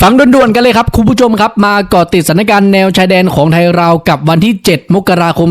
ฟังด่วนๆกันเลยครับคุณผู้ชมครับ มาเกาะติดสถานการณ์แนวชายแดนของไทยเรากับวันที่ 7 มกราคม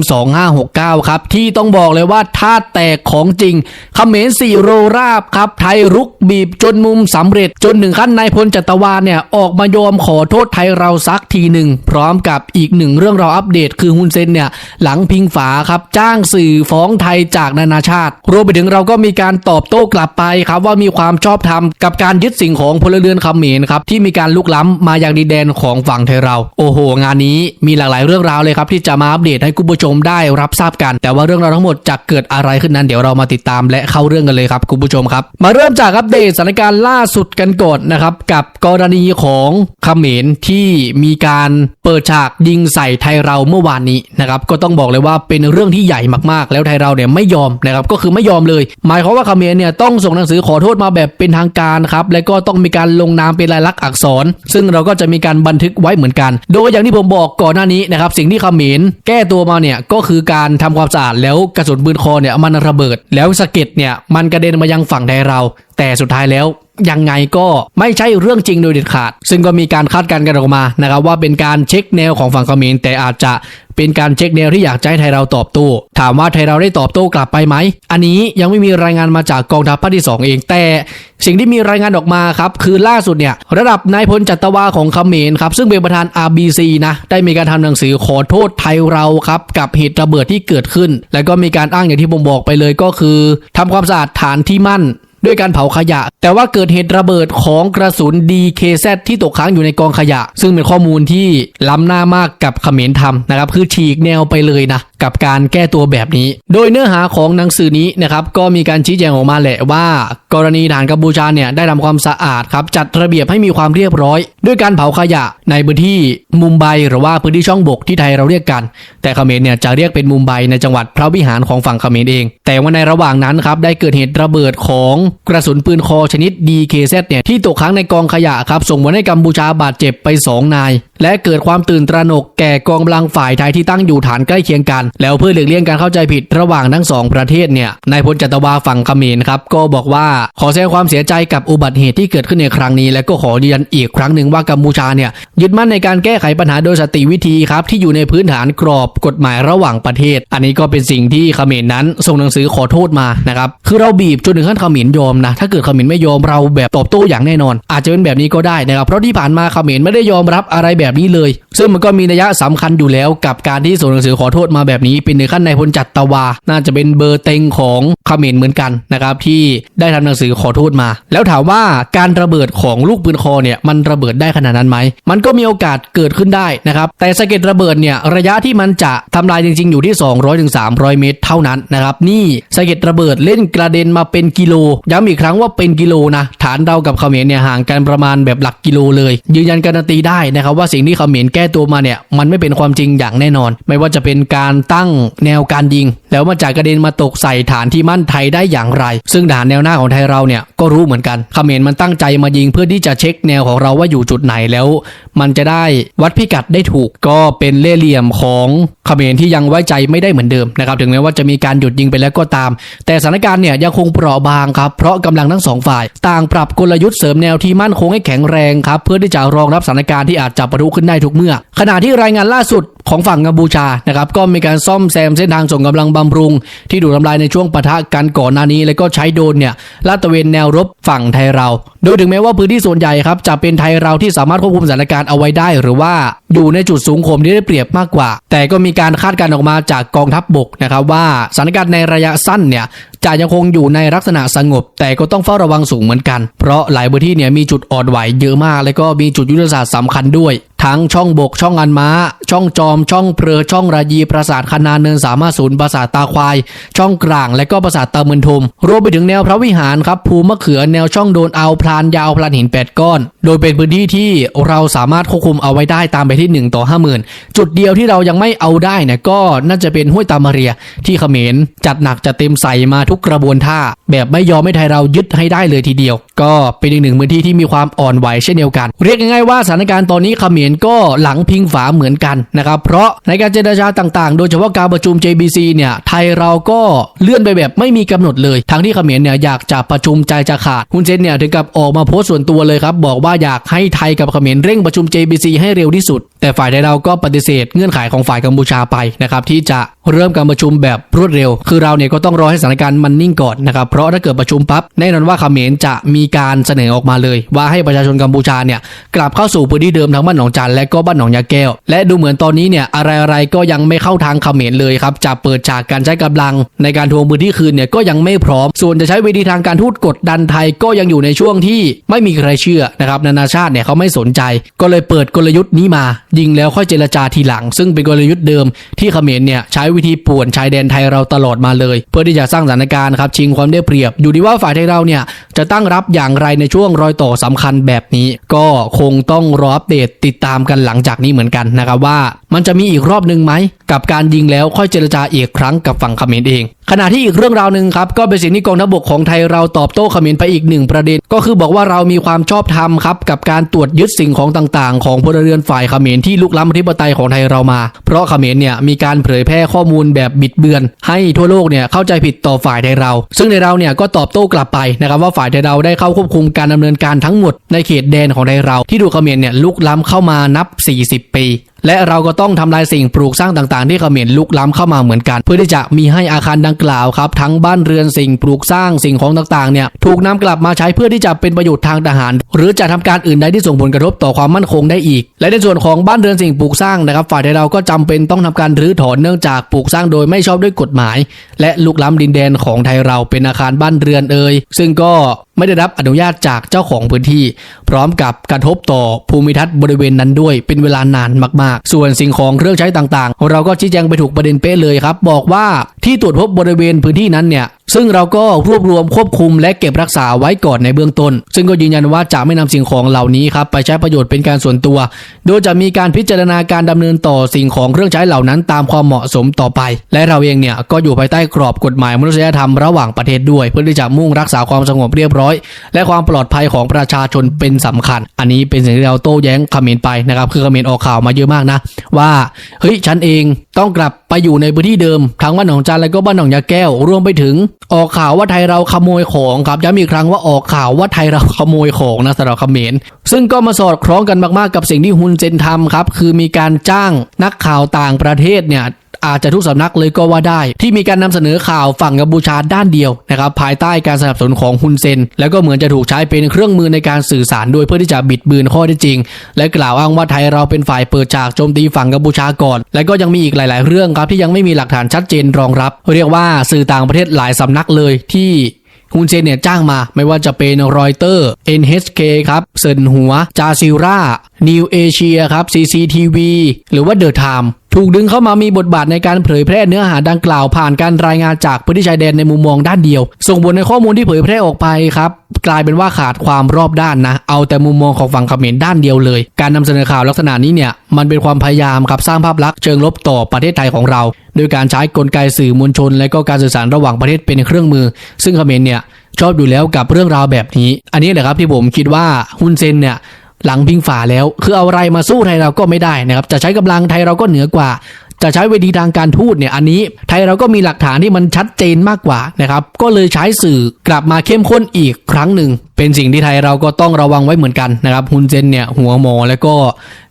2569 ครับ ที่ต้องบอกเลยว่าท่าแตกของจริงเขมรสี่โรราบครับ ไทยรุกบีบจนมุมสำเร็จจนถึงขั้นนายพลจัตวาเนี่ย ออกมายอมขอโทษไทยเราสักทีหนึ่ง พร้อมกับอีกหนึ่งเรื่องราวอัปเดตคือฮุนเซนเนี่ย หลังพิงฝาครับจ้างสื่อฟ้องไทยจากนานาชาติ รวมไปถึงเราก็มีการตอบโต้กลับไปครับว่ามีความชอบธรรมกับการยึดสิ่งของพลเรือนเขมรครับที่มีการลุกล้ำมายังดินแดนของฝั่งไทยเรา โอ้โห งานนี้มีหลากหลายเรื่องราวเลยครับที่จะมาอัปเดตให้คุณผู้ชมได้รับทราบกัน แต่ว่าเรื่องราวทั้งหมดจะเกิดอะไรขึ้นนั้นเดี๋ยวเรามาติดตามและเข้าเรื่องกันเลยครับคุณผู้ชมครับ มาเริ่มจากอัปเดตสถานการณ์ล่าสุดกันก่อนนะครับกับกรณีของเขมรที่มีการเปิดฉากยิงใส่ไทยเราเมื่อวานนี้นะครับก็ต้องบอกเลยว่าเป็นเรื่องที่ใหญ่มากๆ แล้วไทยเราเนี่ยไม่ยอมนะครับก็คือไม่ยอมเลย หมายความว่าเขมรเนี่ยต้องส่งหนังสือขอโทษมาแบบเป็นทางการครับและก็ต้องมีการลงนามเป็นลายลักษณ์อักษรซึ่งเราก็จะมีการบันทึกไว้เหมือนกัน โดยอย่างที่ผมบอกก่อนหน้านี้นะครับสิ่งที่เขมรแก้ตัวมาเนี่ยก็คือการทำความสะอาดแล้วกระสุนปืนคอเนี่ยมันระเบิด แล้วสะเก็ดเนี่ยมันกระเด็นมายังฝั่งไทยเรา แต่สุดท้ายแล้วยังไงก็ไม่ใช่เรื่องจริงโดยเด็ดขาด ซึ่งก็มีการคาดการณ์กันออกมานะครับว่าเป็นการเช็คแนวของฝั่งเขมรแต่อาจจะเป็นการเช็คแนวที่อยากให้ไทยเราตอบโต้ถามว่าไทยเราได้ตอบโต้กลับไปไหม อันนี้ยังไม่มีรายงานมาจากกองทัพภาคที่ 2 เอง แต่สิ่งที่มีรายงานออกมาครับ คือล่าสุดเนี่ย ระดับนายพลจัตวาของเขมรครับ ซึ่งเป็นประธาน RBC นะ ได้มีการทำหนังสือขอโทษไทยเราครับ กับเหตุระเบิดที่เกิดขึ้น แล้วก็มีการอ้างอย่างที่ผมบอกไปเลยก็คือทำความสะอาดฐานที่มั่น ด้วยการเผาขยะ แต่ว่าเกิดเหตุระเบิดของกระสุน DKZ ที่ตกค้างอยู่ในกองขยะ ซึ่งเป็นข้อมูลที่ล้ำหน้ามากกับเขมรทำนะครับคือฉีกแนวไปเลยนะกับการแก้ตัวแบบนี้ โดยเนื้อหาของหนังสือนี้นะครับก็มีการชี้แจงออกมาแหละว่า กรณีฐานกัมพูชาเนี่ยได้ทำความสะอาดครับจัดระเบียบให้มีความเรียบร้อย ด้วยการเผาขยะในพื้นที่มุมไบหรือว่าพื้นที่ช่องบกที่ไทยเราเรียกกัน แต่เขมรเนี่ยจะเรียกเป็นมุมไบในจังหวัดพระวิหารของฝั่งเขมรเอง แต่ว่าในระหว่างนั้นครับได้เกิดเหตุระเบิดของกระสุนปืนคอชนิด DKZ เนี่ยที่ตกค้างในกองขยะครับส่งผลให้กัมพูชาบาดเจ็บไป 2 นาย และเกิดความตื่นตระหนกแก่กองกำลังฝ่ายไทยที่ตั้งอยู่ฐานใกล้เคียงกันแล้วเพื่อหลีกเลี่ยงการเข้าใจผิดระหว่างทั้งสองประเทศเนี่ยนายพลจัตวาฝั่งเขมรครับก็บอกว่าขอแสดงความเสียใจกับอุบัติเหตุที่เกิดขึ้นในครั้งนี้ และก็ขอยืนยันอีกครั้งหนึ่งว่ากัมพูชาเนี่ยยึดมั่นในการแก้ไขปัญหาโดยสติวิธีครับที่อยู่ในพื้นฐานกรอบกฎหมายระหว่างประเทศ อันนี้ก็เป็นสิ่งที่เขมรนั้นส่งหนังสือขอโทษมานะครับคือเราบีบจนถึงขั้นเขมรยอมนะถ้าเกิดเขมรไม่ยอมเราแบบตอบโต้อย่างแน่นอน อาจจะเป็นแบบนี้ก็ได้นะครับเพราะที่ผ่านมาเขมรไม่ได้ยอมรับอะไรแบบนี้เลย ซึ่งมันก็มีนัยสำคัญอยู่แล้วกับการที่ส่งหนังสือขอโทษมาแบบนี้เป็นในขั้นในพลจัตวา น่าจะเป็นเบอร์เต็งของเขมรเหมือนกันนะครับที่ได้ทำหนังสือขอโทษมา แล้วถามว่าการระเบิดของลูกปืนคอเนี่ยมันระเบิดได้ขนาดนั้นไหมมันก็มีโอกาสเกิดขึ้นได้นะครับแต่สะเก็ดระเบิดเนี่ยระยะที่มันจะทำลายจริง ๆ อยู่ที่ 200-300ถึง300 เมตร เท่านั้นนะครับนี่สะเก็ดระเบิดเล่นกระเด็นมาเป็นกิโล ย้ำอีกครั้งว่าเป็นกิโลนะฐานเรากับเขมรเนี่ยห่างกันประมาณแบบหลักกิโลเลย ยืนยันการันตีได้นะครับว่าสิ่งที่เขมรแก้ตัวมาเนี่ยมันไม่เป็นความจริงอย่างแน่นอน ไม่ว่าจะเป็นการตั้งแนวการยิง แล้วมันจะกระเด็นมาตกใส่ฐานที่มั่นไทยได้อย่างไร ซึ่งฐานแนวหน้าของไทยเราเนี่ยก็รู้เหมือนกันเขมรมันตั้งใจมายิงเพื่อที่จะเช็คแนวของเราว่าอยู่จุดไหนแล้ว มันจะได้วัดพิกัดได้ถูกก็เป็นเล่เหลี่ยมของเขมรที่ยังไว้ใจไม่ได้เหมือนเดิมนะครับถึงแม้ว่าจะมีการหยุดยิงไปแล้วก็ตาม แต่สถานการณ์เนี่ยยังคงเปราะบางครับเพราะกำลังทั้งสองฝ่าย ต่างปรับกลยุทธ์เสริมแนวที่มั่นคงให้แข็งแรงครับเพื่อที่จะรองรับสถานการณ์ที่อาจจะประทุขึ้นได้ทุกเมื่อ ขณะที่รายงานล่าสุด ของฝั่งกัมพูชานะครับก็มีการซ่อมแซมเส้นทางส่งกำลังบำรุง ที่ถูกทำลายในช่วงปะทะกันก่อนหน้านี้ แล้วก็ใช้โดรนเนี่ยลาดตระเวนแนวรบฝั่งไทยเรา โดยถึงแม้ว่าพื้นที่ส่วนใหญ่ครับจะเป็นไทยเราที่สามารถควบคุมสถานการณ์เอาไว้ได้ หรือว่าอยู่ในจุดสูงข่มที่ได้เปรียบมากกว่า แต่ก็มีการคาดการณ์ออกมาจากกองทัพบบกนะครับว่าสถานการณ์ในระยะสั้นเนี่ย จะยังคงอยู่ในลักษณะสงบ แต่ก็ต้องเฝ้าระวังสูงเหมือนกัน เพราะหลายพื้นที่เนี่ยมีจุดอ่อนไหวเยอะมาก แล้วก็มีจุดยุทธศาสตร์สำคัญด้วย ทั้งช่องบกช่องอันม้า ช่องจอม ช่องเพลอช่องรายีปราสาทคณาเนินสามารถศูนย์ปราสาทตาควาย ช่องกลางและก็ปราสาทตาเมือนทมรวมไปถึงแนวพระวิหารครับภูมะเขือแนวช่องโดนเอาพลานยาวพลานหินแปดก้อน โดยเป็นพื้นที่ที่เราสามารถควบคุมเอาไว้ได้ตามไปที่ 1 ต่อ 50,000 จุดเดียวที่เรายังไม่เอาได้นี่ยก็น่าจะเป็นห้วยตามาเรีย ที่เขมรจัดหนักจัดเต็มใส่มาทุกกระบวนท่า แบบไม่ยอมให้ไทยเรายึดให้ได้เลยทีเดียว ก็เป็นอีกหนึ่งพื้นที่ที่มีความอ่อนไหวเช่นเดียวกัน เรียกง่ายๆว่าสถานการณ์ตอนนี้เขมรก็หลังพิงฝาเหมือนกันนะครับเพราะในการเจรจาต่างๆ โดยเฉพาะการประชุม JBC เนี่ยไทยเราก็เลื่อนไปแบบไม่มีกำหนดเลยทั้งที่เขมรเนี่ยอยากจะประชุมใจจะขาดฮุนเซนเนี่ยถึงกับออกมาโพสต์ส่วนตัวเลยครับบอกว่าอยากให้ไทยกับเขมรเร่งประชุม JBC ให้เร็วที่สุด แต่ฝ่ายไทยเราก็ปฏิเสธเงื่อนไขของฝ่ายกัมพูชาไปนะครับที่จะเริ่มการประชุมแบบรวดเร็ว คือเราเนี่ยก็ต้องรอให้สถานการณ์มันนิ่งก่อนนะครับเพราะถ้าเกิดประชุมปั๊บแน่นอนว่าเขมรจะมีการเสนอออกมาเลย ว่าให้ประชาชนกัมพูชาเนี่ยกลับเข้าสู่พื้นที่เดิมทั้งบ้านหนองจันและก็บ้านหนองยาแก้ว และดูเหมือนตอนนี้เนี่ยอะไรๆก็ยังไม่เข้าทางเขมรเลยครับจะเปิดฉากการใช้กำลัง ในการทวงพื้นที่คืนเนี่ยก็ยังไม่พร้อม ส่วนจะใช้เวทีทางการทูตกดดันไทยก็ยังอยู่ในช่วงที่ไม่มีใครเชื่อนะครับนานาชาติเนี่ยเขาไม่สนใจ ก็เลยเปิดกลยุทธ์นี้มา ยิงแล้วค่อยเจรจาทีหลัง ซึ่งเป็นกลยุทธ์เดิมที่เขมรเนี่ยใช้วิธีป่วนชายแดนไทยเราตลอดมาเลย เพื่อที่จะสร้างสถานการณ์ครับชิงความได้เปรียบ อยู่ที่ว่าฝ่ายไทยเราเนี่ยจะตั้งรับอย่างไรในช่วงรอยต่อสำคัญแบบนี้ ก็คงต้องรออัปเดตติดตามกันหลังจากนี้เหมือนกันนะครับว่า มันจะมีอีกรอบหนึ่งไหมกับการยิงแล้วค่อยเจรจาอีกครั้งกับฝั่งเขมรเอง ขณะที่อีกเรื่องราวหนึ่งครับก็เป็นสิ่งที่กองทัพบกของไทยเราตอบโต้เขมรไปอีกหนึ่งประเด็น ก็คือบอกว่าเรามีความชอบธรรมครับกับการตรวจยึดสิ่งของต่างๆ ของพลเรือนฝ่ายเขมรที่ลุกล้ำอธิปไตยของไทยเรามา เพราะเขมรเนี่ยมีการเผยแพร่ข้อมูลแบบบิดเบือน ให้ทั่วโลกเนี่ยเข้าใจผิดต่อฝ่ายไทยเรา ซึ่งในเราเนี่ยก็ตอบโต้กลับไปนะครับว่าฝ่ายไทยเราได้เข้าควบคุมการดำเนินการทั้งหมดในเขตแดนของไทยเรา ที่ถูกเขมรเนี่ยลุกล้ำเข้ามานับ 40 ปี และเราก็ต้องทำลายสิ่งปลูกสร้างต่างๆ ที่เขมรลุกล้ำเข้ามาเหมือนกัน เพื่อที่จะมีให้อาคารดังกล่าวครับ ทั้งบ้านเรือนสิ่งปลูกสร้างสิ่งของต่างๆเนี่ยถูกนำกลับมาใช้เพื่อที่จะเป็นประโยชน์ทางทหาร หรือจะทำการอื่นใดที่ส่งผลกระทบต่อความมั่นคงได้อีก และในส่วนของบ้านเรือนสิ่งปลูกสร้างนะครับ ฝ่ายไทยเราก็จำเป็นต้องทำการรื้อถอนเนื่องจากปลูกสร้างโดยไม่ชอบด้วยกฎหมาย และลุกล้ำดินแดนของไทยเราเป็นอาคารบ้านเรือนเอ่ยซึ่งก็ ไม่ได้รับอนุญาตจากเจ้าของพื้นที่ พร้อมกับกระทบต่อภูมิทัศน์บริเวณนั้นด้วยเป็นเวลานานมากๆ ส่วนสิ่งของเครื่องใช้ต่างๆ เราก็ชี้แจงไปถูกประเด็นเป๊ะเลยครับ บอกว่าที่ตรวจพบบริเวณพื้นที่นั้นเนี่ย ซึ่งเราก็รวบรวมควบคุมและเก็บรักษาไว้ก่อนในเบื้องต้น ซึ่งก็ยืนยันว่าจะไม่นำสิ่งของเหล่านี้ครับไปใช้ประโยชน์เป็นการส่วนตัว โดยจะมีการพิจารณาการดำเนินต่อสิ่งของเครื่องใช้เหล่านั้นตามความเหมาะสมต่อไป และเราเองเนี่ยก็อยู่ภายใต้กรอบกฎหมายมนุษยธรรมระหว่างประเทศด้วย เพื่อที่จะมุ่งรักษาความสงบเรียบร้อย และความปลอดภัยของประชาชนเป็นสำคัญ อันนี้เป็นสิ่งที่เราโต้แย้งคอมเขมรไปนะครับคือคอมเขมรออกข่าวมาเยอะมากนะ ว่าเฮ้ยฉันเองต้องกลับไปอยู่ในพื้นที่เดิมทั้งบ้านหนองจานและก็บ้านหนองยาแก้วรวมไปถึงออกข่าวว่าไทยเราขโมยของครับย้ำอีกครั้งว่าออกข่าวว่าไทยเราขโมยของนะสำหรับเขมรซึ่งก็มาสอดคล้องกันมากๆกับสิ่งที่ฮุนเซนทำครับคือมีการจ้างนักข่าวต่างประเทศเนี่ย อาจจะทุกสำนักเลยก็ว่าได้ ที่มีการนำเสนอข่าวฝั่งกัมพูชาด้านเดียวนะครับภายใต้การสนับสนุนของฮุนเซน แล้วก็เหมือนจะถูกใช้เป็นเครื่องมือในการสื่อสารด้วยเพื่อที่จะบิดเบือนข้อท็จจริง และกล่าวอ้างว่าไทยเราเป็นฝ่ายเปิดฉากโจมตีฝั่งกัมพูชาก่อน และก็ยังมีอีกหลาย ๆ เรื่องครับที่ยังไม่มีหลักฐานชัดเจนรองรับ เรียกว่าสื่อต่างประเทศหลายสำนักเลยที่ฮุนเซนเนี่ยจ้างมาไม่ว่าจะเป็นรอยเตอร์ NHK ครับเซินหัว จาซิรานิวเอเชียครับ CCTV หรือว่าเดอะไทม์ ถูกดึงเข้ามามีบทบาทในการเผยแพร่เนื้อหาดังกล่าวผ่านการรายงานจากพื้นที่ชายแดนในมุมมองด้านเดียว ส่งผลในข้อมูลที่เผยแพร่ออกไปครับกลายเป็นว่าขาดความรอบด้านนะ เอาแต่มุมมองของฝั่งเขมรด้านเดียวเลย การนำเสนอข่าวลักษณะนี้เนี่ยมันเป็นความพยายามครับสร้างภาพลักษณ์เชิงลบต่อประเทศไทยของเรา โดยการใช้กลไกสื่อมวลชน และก็การสื่อสารระหว่างประเทศเป็นเครื่องมือ ซึ่งเขมรเนี่ยชอบอยู่แล้วกับเรื่องราวแบบนี้ อันนี้แหละครับที่ผมคิดว่าฮุนเซนเนี่ย หลังพิงฝาแล้ว คือเอาอะไรมาสู้ไทยเราก็ไม่ได้นะครับจะใช้กำลังไทยเราก็เหนือกว่า จะใช้เวทีทางการทูตเนี่ยอันนี้ไทยเราก็มีหลักฐานที่มันชัดเจนมากกว่านะครับก็เลยใช้สื่อกลับมาเข้มข้นอีกครั้งหนึ่ง เป็นสิ่งที่ไทยเราก็ต้องระวังไว้เหมือนกันนะครับฮุนเซนเนี่ยหัวหมอแล้วก็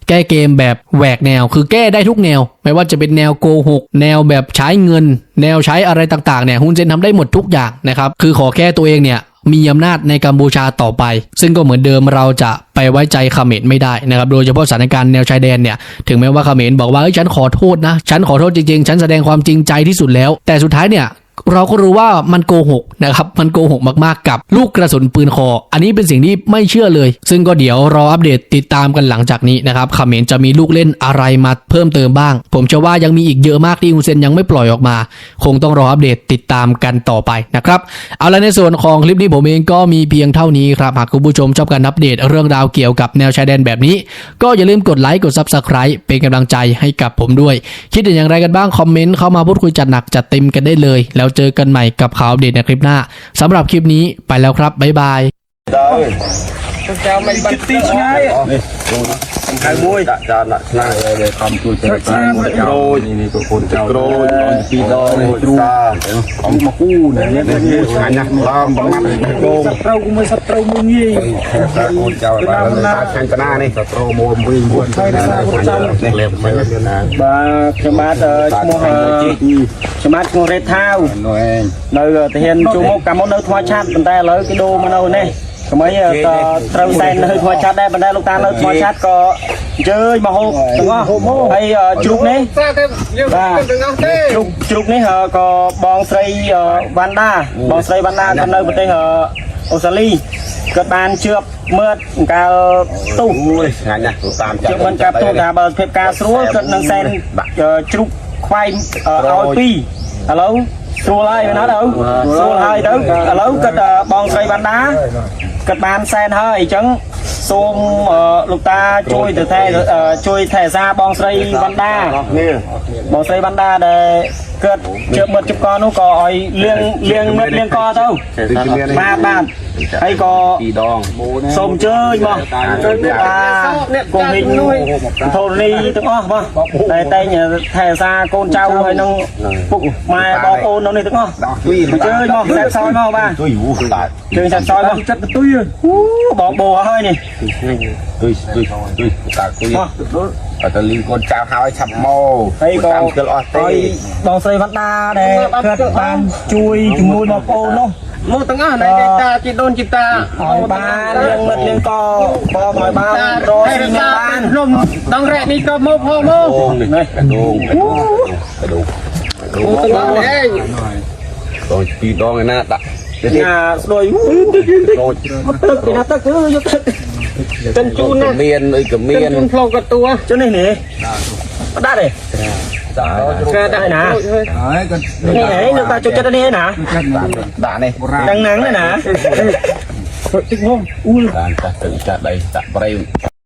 แก้เกมแบบแหวกแนว คือแก้ได้ทุกแนว ไม่ว่าจะเป็นแนวโกหก แนวแบบใช้เงิน แนวใช้อะไรต่างๆเนี่ยฮุนเซนทำได้หมดทุกอย่างนะครับ คือขอแค่ตัวเองเนี่ย มีอำนาจในกัมพูชาต่อไป ซึ่งก็เหมือนเดิมเราจะไปไว้ใจเขมรไม่ได้นะครับ โดยเฉพาะสถานการณ์แนวชายแดนเนี่ยถึงแม้ว่าเขมรบอกว่าเอ้ฉันขอโทษนะ ฉันขอโทษจริงๆ ฉันแสดงความจริงใจที่สุดแล้ว แต่สุดท้ายเนี่ย เราก็รู้ว่ามันโกหกนะครับ มันโกหกมากๆกับลูกกระสุนปืนคอ อันนี้เป็นสิ่งที่ไม่เชื่อเลย ซึ่งก็เดี๋ยวรออัปเดตติดตามกันหลังจากนี้นะครับเขมรจะมีลูกเล่นอะไรมาเพิ่มเติมบ้าง ผมเชื่อว่ายังมีอีกเยอะมากที่ฮุเซนยังไม่ปล่อยออกมา คงต้องรออัปเดตติดตามกันต่อไปนะครับ เอาละในส่วนของคลิปนี้ผมเองก็มีเพียงเท่านี้ครับ หากคุณผู้ชมชอบการอัปเดตเรื่องราวเกี่ยวกับแนวชายแดนแบบนี้ ก็อย่าลืมกดไลค์กด Subscribe เป็นกำลังใจให้กับผมด้วย คิดเห็นอย่างไรกันบ้างคอมเมนต์เข้ามาพูดคุยจัดหนักจัดเต็มกันได้เลยแล้วเจอกันใหม่กับข่าวอัปเดตในคลิปหน้าสำหรับคลิปนี้ไปแล้วครับบ๊ายบายพวกเจ้า ខៅមួយដាក់ចោលដាក់ស្លាឲ្យខំជួយទៅតាមក្រូចនេះប្រពន្ធចោលក្រូចពីរដងគ្រូខំមកគូណានេះអាញ៉ាស់ម្ដងបងម៉ាត់កងត្រូវគមួយសត្រូវមួយងាយអូនចោលបាទខាងកណានេះសត្រូវមួយវិញមួយនេះលេបមើលណាបាទខ្ញុំបាទឈ្មោះខ្ញុំបាទឈ្មោះរេថាវនៅតាហានជួមុខកាលមុននៅថ្មឆាត់ប៉ុន្តែឥឡូវគេដូរមកនៅនេះ ក្មិនក៏ត្រូវសែននៅថ្មឆាត់ដែរប៉ុន្តែលោកតានៅថ្មឆាត់ក៏អញ្ជើញមកហូបទាំងអស់ហើយអឺជ្រូកនេះបាទជ្រូកជ្រូកនេះអឺក៏បងស្រីអឺវ៉ាន់ដាបងស្រីវ៉ាន់ដាក៏នៅប្រទេសអឺអូស្ត្រាលីគាត់បានជឿបមើលអង្កាលទុះអូយឆ្ងាញ់ណាស់តាមចាជឿបមិនកាប់ទុះថាបើភាពការស្រួលគាត់នឹងសែនអឺជ្រូកខ្វៃអឺឲ្យពីរឥឡូវស្រួលហើយមែនអត់ទៅស្រួលហើយទៅឥឡូវគាត់អឺបងស្រីវ៉ាន់ដា គាត់បានសែនហើយអញ្ចឹងសូមអឺលោកតាជួយទៅថែអឺជួយថែសារបងស្រីវ៉ាន់ដានេះបងស្រីវ៉ាន់ដាដែល គាត់ជឿបមើលជិបកនោះក៏ឲ្យលៀងលៀងមើលលៀងកទៅទីជំនាញបាទបាទហើយក៏ពីរដងសូមអញ្ជើញមកជួយបាទកុំមីងធរនីទាំងអស់បាទតែតែងថែសារកូនចៅហើយនឹងពុកម៉ែបងប្អូននៅនេះទាំងអស់ដល់ពីអញ្ជើញមកតែសោយមកបាទជួយវូតាជើញតែសោយមកចិត្តទុយអូបងបោហើយនេះជួយជួយជួយតាជួយអត់ទៅលីកូនចៅហើយឆាប់មកហើយក៏តាមស្គាល់អស់ទេហើយបងស្រីវណ្ណដាដែលគាត់បានជួយជំនួយបងប្អូននោះមកទាំងអស់ណែតាជីដូនជីតាឲ្យបានលៀងមិត្តលៀងកបងឲ្យបានរកស៊ីញ៉ាំបាននំដងរ៉ែនេះក៏មកផងមកដូងនេះដូងដូងដូងទាំងអស់ឯងដូងពីរដងឯណាដាក់ទៅទៀតណាស្ដួយដូងទឹកពីណាទឹក เป็นจูนนะเมียนไอ้กับเมียนจูนโผล่กับตัวเจ้านี่หนีได้เลยก็ได้นะนี่ไหนนึกว่าจุดจัดนี่นะด่าเลยดังนั้นนะนะ Tinggung. Ul. Tak tak tak tak baik.